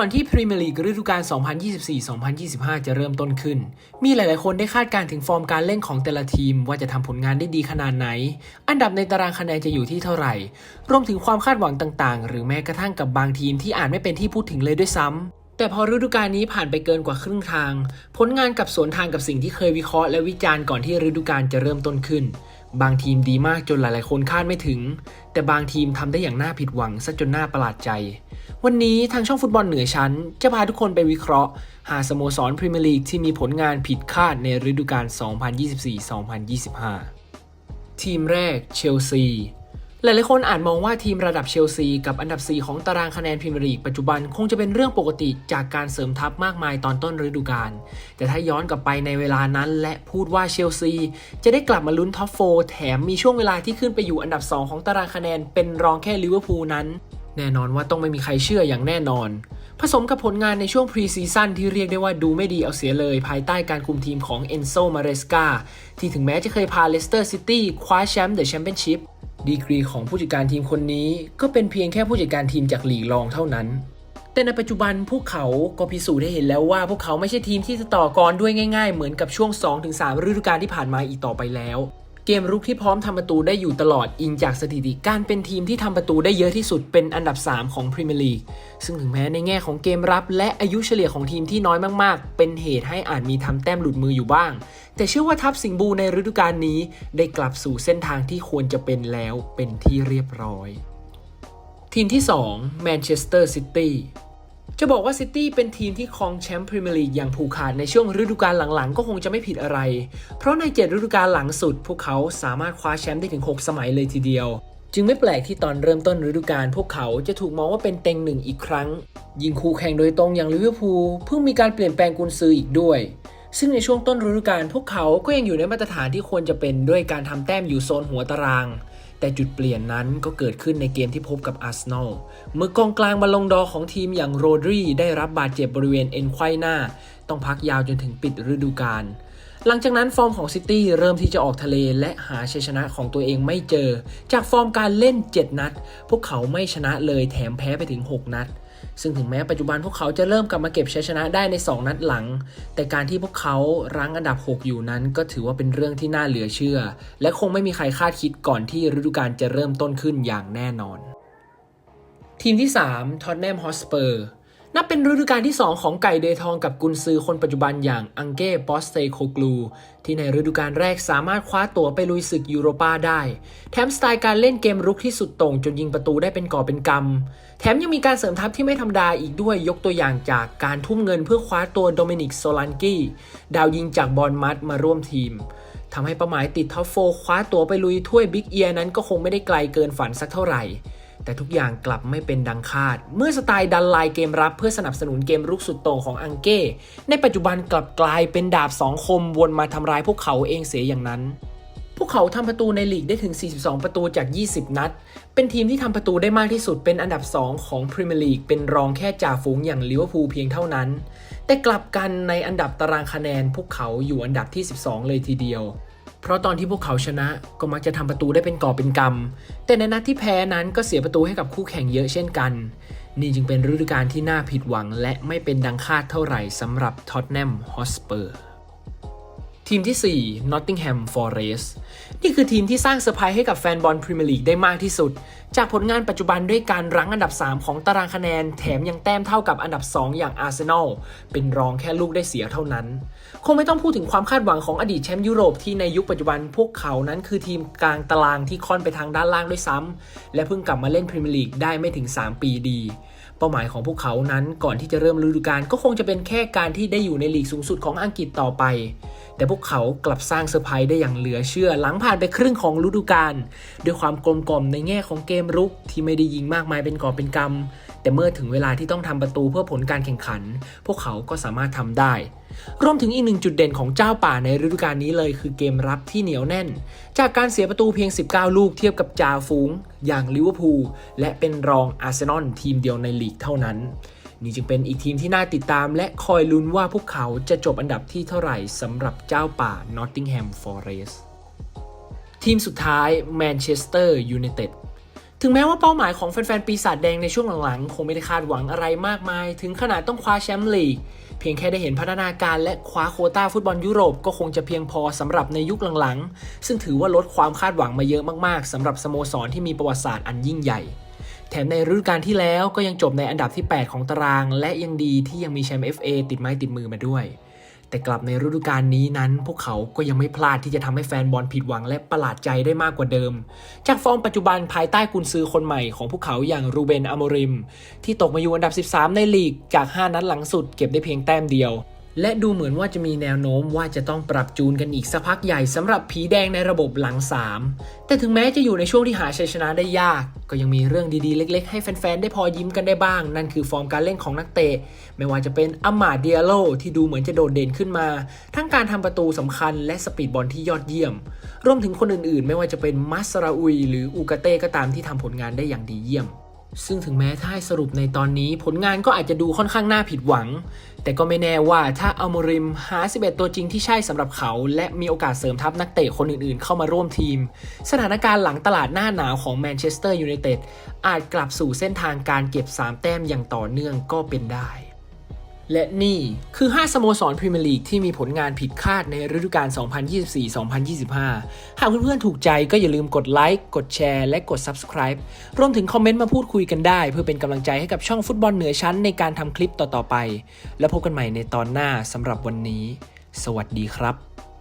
ก่อนที่พรีเมียร์ลีกฤดูกาล 2024-2025 จะเริ่มต้นขึ้น มีหลาย ๆ คนได้คาดการณ์ถึงฟอร์มการเล่นของแต่ละทีมว่าจะทำผลงานได้ดีขนาดไหน อันดับในตารางคะแนนจะอยู่ที่เท่าไหร่ รวมถึงความคาดหวังต่าง ๆ หรือแม้กระทั่งกับบางทีมที่อาจไม่เป็นที่พูดถึงเลยด้วยซ้ำแต่พอฤดูกาลนี้ผ่านไปเกินกว่าครึ่งทาง ผลงานกับสวนทางกับสิ่งที่เคยวิเคราะห์และวิจารณ์ก่อนที่ฤดูกาลจะเริ่มต้นขึ้น บางทีมดีมากจนหลายๆ คนคาดไม่ถึง แต่บางทีมทำได้อย่างน่าผิดหวังซะจนน่าประหลาดใจ วันนี้ทางช่องฟุตบอลเหนือชั้น จะพาทุกคนไปวิเคราะห์ หาสโมสรพรีเมียร์ลีกที่มีผลงานผิดคาดในฤดูกาล 2024-2025 ทีมแรกเชลซี หลายๆคนอาจมองว่าทีมระดับเชลซีกับอันดับ 4 ของตารางคะแนนพรีเมียร์ลีกปัจจุบันคงจะเป็นเรื่องปกติจากการเสริมทัพมากมายตอนต้นฤดูกาล แต่ถ้าย้อนกลับไปในเวลานั้นและพูดว่าเชลซี จะได้กลับมาลุ้นท็อปโฟแถมมีช่วงเวลาที่ขึ้นไปอยู่อันดับ 2 ของตารางคะแนนเป็นรองแค่ลิเวอร์พูลนั้น แน่นอนว่าต้องไม่มีใครเชื่ออย่างแน่นอน ผสมกับผลงานในช่วงพรีซีซั่นที่เรียกได้ว่าดูไม่ดีเอาเสียเลย ภายใต้การคุมทีมของเอนโซ มาเรสกาที่ถึงแม้จะเคยพาเลสเตอร์ซิตี้คว้าแชมป์เดอะแชมเปี้ยนชิพ ดีกรีของผู้จัดการทีมคนนี้ ก็เป็นเพียงแค่ผู้จัดการทีมจากลีกรองเท่านั้น แต่ในปัจจุบันพวกเขาก็พิสูจน์ได้เห็นแล้วว่า พวกเขาไม่ใช่ทีมที่จะต่อกรด้วยง่าย ๆ เหมือนกับช่วง 2-3 ฤดูกาลที่ผ่านมาอีกต่อไปแล้ว เกมรุกที่พร้อมทำประตูได้อยู่ตลอดอิงจากสถิติการเป็นทีมที่ทำประตูได้เยอะที่สุดเป็นอันดับ 3 ของพรีเมียร์ลีกซึ่งถึงแม้ในแง่ของเกมรับและอายุเฉลี่ยของทีมที่น้อยมากๆ เป็นเหตุให้อาจมีทำแต้มหลุดมืออยู่บ้าง แต่เชื่อว่าทัพสิงห์บูในฤดูกาลนี้ ได้กลับสู่เส้นทางที่ควรจะเป็นแล้วเป็นที่เรียบร้อย ทีมที่ 2 แมนเชสเตอร์ซิตี้ จะบอกว่าซิตี้เป็นทีมที่ครองแชมป์พรีเมียร์ลีกอย่างผูกขาดในช่วงฤดูกาลหลังๆ ก็คงจะไม่ผิดอะไร เพราะใน7ฤดูกาลหลังสุด พวกเขาสามารถคว้าแชมป์ได้ถึง 6 สมัยเลยทีเดียว จึงไม่แปลกที่ตอนเริ่มต้นฤดูกาลพวกเขาจะถูกมองว่าเป็นเต็งหนึ่งอีกครั้ง ยิงคู่แข่งโดยตรงอย่างลิเวอร์พูลเพิ่งมีการเปลี่ยนแปลงกุนซืออีกด้วย ซึ่งในช่วงต้นฤดูกาลพวกเขาก็ยังอยู่ในมาตรฐานที่ควรจะเป็นด้วยการทำแต้มอยู่โซนหัวตาราง แต่จุดเปลี่ยนนั้นก็เกิดขึ้นในเกมที่พบกับอาร์เซนอล เมื่อกองกลางบอลลงดอของทีมอย่างโรดรีได้รับบาดเจ็บบริเวณเอ็นไขว้หน้า ต้องพักยาวจนถึงปิดฤดูกาล หลังจากนั้นฟอร์มของซิตี้เริ่มที่จะออกทะเลและหาชัยชนะของตัวเองไม่เจอ จากฟอร์มการเล่น 7 นัด พวกเขาไม่ชนะเลยแถมแพ้ไปถึง 6 นัด ซึ่งถึงแม้ปัจจุบันพวกเขาจะเริ่มกลับมาเก็บชัยชนะได้ใน 2 นัดหลัง แต่การที่พวกเขารั้งอันดับ 6 อยู่นั้น ก็ถือว่าเป็นเรื่องที่น่าเหลือเชื่อ และคงไม่มีใครคาดคิดก่อนที่ฤดูกาลจะเริ่มต้นขึ้นอย่างแน่นอน ทีมที่3ท็อตแนมฮอสเปอร์ นับเป็นฤดูกาลที่ 2 ของไก่เดทองกับกุนซือคนปัจจุบันอย่างอังเก้ปอสเตโคกลู ที่ในฤดูกาลแรกสามารถคว้าตั๋วไปลุยศึกยูโรปาได้ แถมสไตล์การเล่นเกมรุกที่สุดโต่งจนยิงประตูได้เป็นก่อเป็นกำ แถมยังมีการเสริมทัพที่ไม่ธรรมดาอีกด้วยยกตัวอย่างจากการทุ่มเงินเพื่อคว้าตัวโดมินิกโซลันกี้ดาวยิงจากบอลมัดมาร่วมทีมทำให้เป้าหมายติดท็อปโฟคว้าตั๋วไปลุยถ้วยบิ๊กเอียนั้นก็คงไม่ได้ไกลเกินฝันสักเท่าไหร่ แต่ทุกอย่างกลับไม่เป็นดังคาด เมื่อสไตล์ดันไลน์เกมรับเพื่อสนับสนุนเกมรุกสุดโต่งของอังเก้ ในปัจจุบันกลับกลายเป็นดาบสองคมวนมาทำร้ายพวกเขาเองเสียอย่างนั้น พวกเขาทำประตูในลีกได้ถึง 42 ประตูจาก 20 นัด เป็นทีมที่ทำประตูได้มากที่สุดเป็นอันดับ 2 ของพรีเมียร์ลีกเป็นรองแค่จ่าฝูงอย่างลิเวอร์พูลเพียงเท่านั้น แต่กลับกันในอันดับตารางคะแนน พวกเขาอยู่อันดับที่ 12 เลยทีเดียว เพราะตอนที่พวกเขาชนะก็มักจะทำประตูได้เป็นก่อเป็นกำแต่ในนัดที่แพ้นั้นก็เสียประตูให้กับคู่แข่งเยอะเช่นกัน นี่จึงเป็นฤดูกาลที่น่าผิดหวังและไม่เป็นดังคาดเท่าไหร่สำหรับท็อตแนมฮอสเปอร์ ทีมที่ 4 Nottingham Forest นี่คือทีมที่สร้างเซอร์ไพรส์ให้กับแฟนบอลพรีเมียร์ลีกได้มากที่สุด จากผลงานปัจจุบันด้วยการรั้งอันดับ 3 ของตารางคะแนน แถมยังแต้มเท่ากับอันดับ 2 อย่างอาร์เซนอล เป็นรองแค่ลูกได้เสียเท่านั้น คงไม่ต้องพูดถึงความคาดหวังของอดีตแชมป์ยุโรปที่ในยุคปัจจุบันพวกเขานั้นคือทีมกลางตารางที่ค่อนไปทางด้านล่างด้วยซ้ำและเพิ่งกลับมาเล่นพรีเมียร์ลีกได้ไม่ถึง 3 ปีดีเป้าหมายของพวกเขานั้นก่อนที่จะเริ่มฤดูกาลก็คงจะเป็นแค่การที่ได้อยู่ในลีกสูงสุดของอังกฤษต่อไป แต่พวกเขากลับสร้างเซอร์ไพรส์ได้อย่างเหลือเชื่อ หลังผ่านไปครึ่งของฤดูกาลด้วยความกลมกล่อมในแง่ของเกมรุกที่ไม่ได้ยิงมากมายเป็นก่อบเป็นกำแต่เมื่อถึงเวลาที่ต้องทำประตูเพื่อผลการแข่งขัน พวกเขาก็สามารถทำได้ รวมถึงอีกหนึ่งจุดเด่นของเจ้าป่าในฤดูกาลนี้เลยคือเกมรับที่เหนียวแน่น จากการเสียประตูเพียง 19 ลูกเทียบกับจ่าฝูง อย่างลิเวอร์พูลและเป็นรองอาร์เซนอลทีมเดียวในลีกเท่านั้น นี่จึงเป็นอีกทีมที่น่าติดตาม และคอยลุ้นว่าพวกเขาจะจบอันดับที่เท่าไหร่สำหรับเจ้าป่า Nottingham Forest ทีมสุดท้ายแมนเชสเตอร์ยูไนเต็ดถึงแม้ว่าเป้าหมายของแฟนๆ ปีศาจแดงในช่วงหลังๆ คงไม่ได้คาดหวังอะไรมากมาย ถึงขนาดต้องคว้าแชมป์ลีก เพียงแค่ได้เห็นพัฒนาการและคว้าโคต้าฟุตบอลยุโรปก็คงจะเพียงพอสำหรับในยุคหลังๆ ซึ่งถือว่าลดความคาดหวังมาเยอะมากๆสำหรับสโมสรที่มีประวัติศาสตร์อันยิ่งใหญ่ แถมในฤดูกาลที่แล้วก็ยังจบในอันดับที่ 8 ของตาราง และยังดีที่ยังมีแชมป์ FA ติดไม้ติดมือมาด้วย แต่กลับในฤดูกาลนี้นั้น พวกเขาก็ยังไม่พลาดที่จะทำให้แฟนบอลผิดหวังและประหลาดใจได้มากกว่าเดิม จากฟอร์มปัจจุบันภายใต้กุนซือคนใหม่ของพวกเขาอย่างรูเบนอโมริม ที่ตกมาอยู่อันดับ 13 ในลีกจาก 5 นัดหลังสุดเก็บได้เพียงแต้มเดียว และดูเหมือนว่าจะมีแนวโน้มว่าจะต้องปรับจูนกันอีกสักพักใหญ่สำหรับผีแดงในระบบหลัง 3 แต่ถึงแม้จะอยู่ในช่วงที่หาชัยชนะได้ยาก ก็ยังมีเรื่องดีๆ เล็ก ๆ ให้แฟน ๆ ได้พอยิ้มกันได้บ้าง นั่นคือฟอร์มการเล่นของนักเตะ ไม่ว่าจะเป็นอามาเดียโลที่ดูเหมือนจะโดดเด่นขึ้นมา ทั้งการทำประตูสำคัญและสปีดบอลที่ยอดเยี่ยม รวมถึงคนอื่นๆ ไม่ว่าจะเป็นมัสราอุย หรืออูกาเต้ก็ตามที่ทำผลงานได้อย่างดีเยี่ยม ซึ่งถึงแม้ถ้าให้สรุปในตอนนี้ผลงานก็อาจจะดูค่อนข้างน่าผิดหวัง แต่ก็ไม่แน่ว่าถ้าอัลโมริมหา 11 ตัวจริงที่ใช่สำหรับเขา และมีโอกาสเสริมทัพนักเตะคนอื่นๆ เข้ามาร่วมทีม สถานการณ์หลังตลาดหน้าหนาวของแมนเชสเตอร์ยูไนเต็ดอาจกลับสู่เส้นทางการเก็บ 3 แต้มอย่างต่อเนื่องก็เป็นได้ และนี่คือ 5 สโมสรพรีเมียร์ลีกที่มีผลงานผิดคาดในฤดูกาล 2024-2025 หากเพื่อนๆถูกใจก็อย่าลืมกดไลค์ กดแชร์ และกด Subscribe รวมถึงคอมเมนต์มาพูดคุยกันได้ เพื่อเป็นกำลังใจให้กับช่องฟุตบอลเหนือชั้นในการทำคลิปต่อๆไป แล้วพบกันใหม่ในตอนหน้าสำหรับวันนี้ สวัสดีครับ